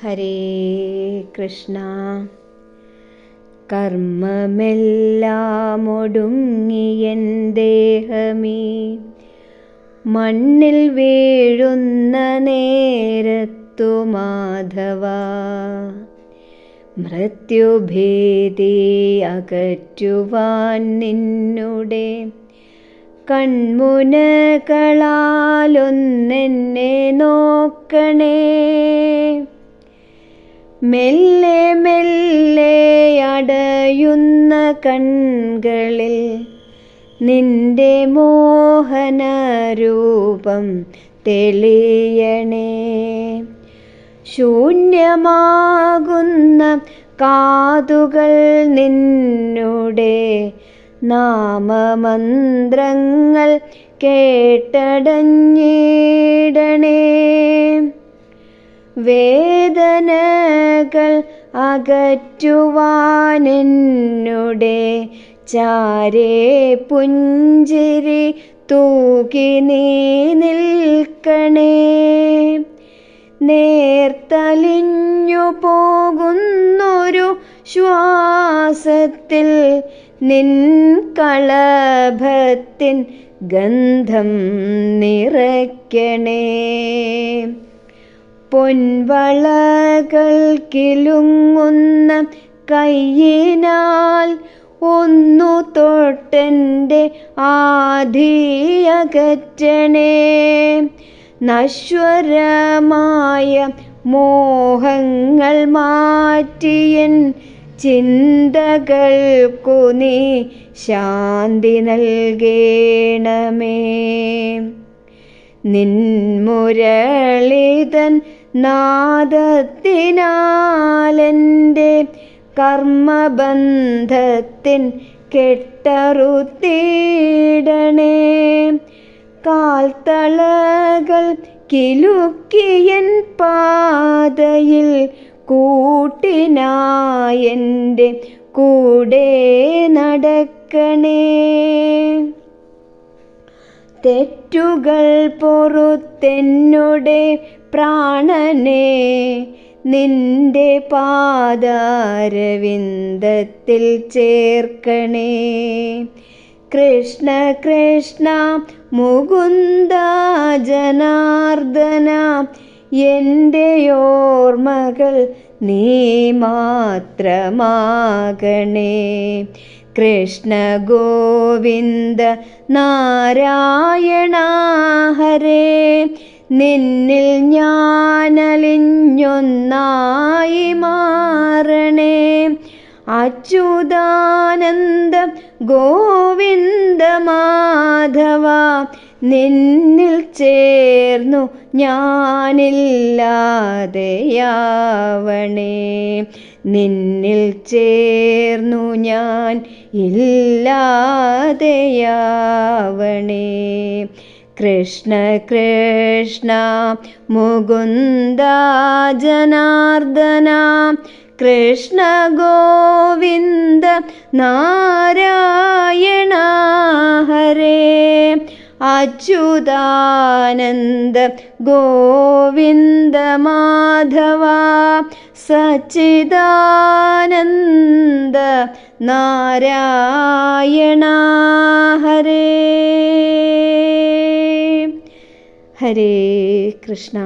ഹരേ Krishna. കർമ്മമെല്ലാം N ദേഹമേ. മണ്ണിൽ വീഴുന്ന നേരത്തു മാധവ. മൃത്യുഭീതി അകറ്റുവാൻ നിന്നുടെ. കൺമുനകളാലൊന്നെന്നെ നോക്കണേ. മെല്ലെ മെല്ലെ അടയുന്ന കൺകളിൽ നിന്റെ മോഹനരൂപം തെളിയണേ. ശൂന്യമാകുന്ന കാതുകൾ നിന്നുടെ നാമമന്ത്രങ്ങൾ കേട്ടടഞ്ഞിടണേ. വേദനകൾ അകറ്റുവാനെന്നുടെ ചാരേ പുഞ്ചിരി തൂക്കി നീ നിൽക്കണേ. നേർത്തലിഞ്ഞു പോകുന്നൊരു ശ്വാസത്തിൽ നിൻ കളഭത്തിൻ ഗന്ധം നിറയ്ക്കണേ. പൊൻവളകൾ കിലുങ്ങുന്ന കയ്യിനാൽ ഒന്നു തൊട്ടെന്റെ ആധിയകറ്റണേ. നശ്വരമായ മോഹങ്ങൾ മാറ്റിയൻ ചിന്തകൾക്കു നീ ശാന്തി നൽകേണമേ. നിൻമുരളിതൻ നാദത്തിനാലെന്റെ കർമ്മബന്ധത്തിൻ കെട്ടറുത്തിടണേ. കാൽത്തളകൾ കിലുക്കിയൻ പാതയിൽ കൂട്ടിനായെന്റെ കൂടെ നടക്കണേ. തെറ്റുകൾ പൊറുത്തെന്നുടെ പ്രാണനെ നിന്റെ പാദാരവിന്ദത്തിൽ ചേർക്കണേ. കൃഷ്ണ കൃഷ്ണ മുകുന്ദ ജനാർദ്ദന എന്റെ ഓർമ്മകൾ നീ മാത്രമാകണേ. കൃഷ്ണ ഗോവിന്ദ നാരായണ ഹരേ. നിന്നിൽ ഞാനലിഞ്ഞൊന്നായി മാറണേ. അച്യുതാനന്ദ ഗോവിന്ദ മാധവ. നിന്നിൽ ചേർന്നു ഞാനില്ലാതെയാവണേ നിന്നിൽ ചേർന്നു ഞാൻ ഇല്ലാതെയാവണേ കൃഷ്ണ കൃഷ്ണ മുകുന്ദ ജനാർദ്ദന കൃഷ്ണ ഗോവിന്ദ നാരായണ അച്യുതാനന്ദ ഗോവിന്ദ മാധവ സച്ചിദാനന്ദ നാരായണ ഹരേ. ഹരേ കൃഷ്ണ.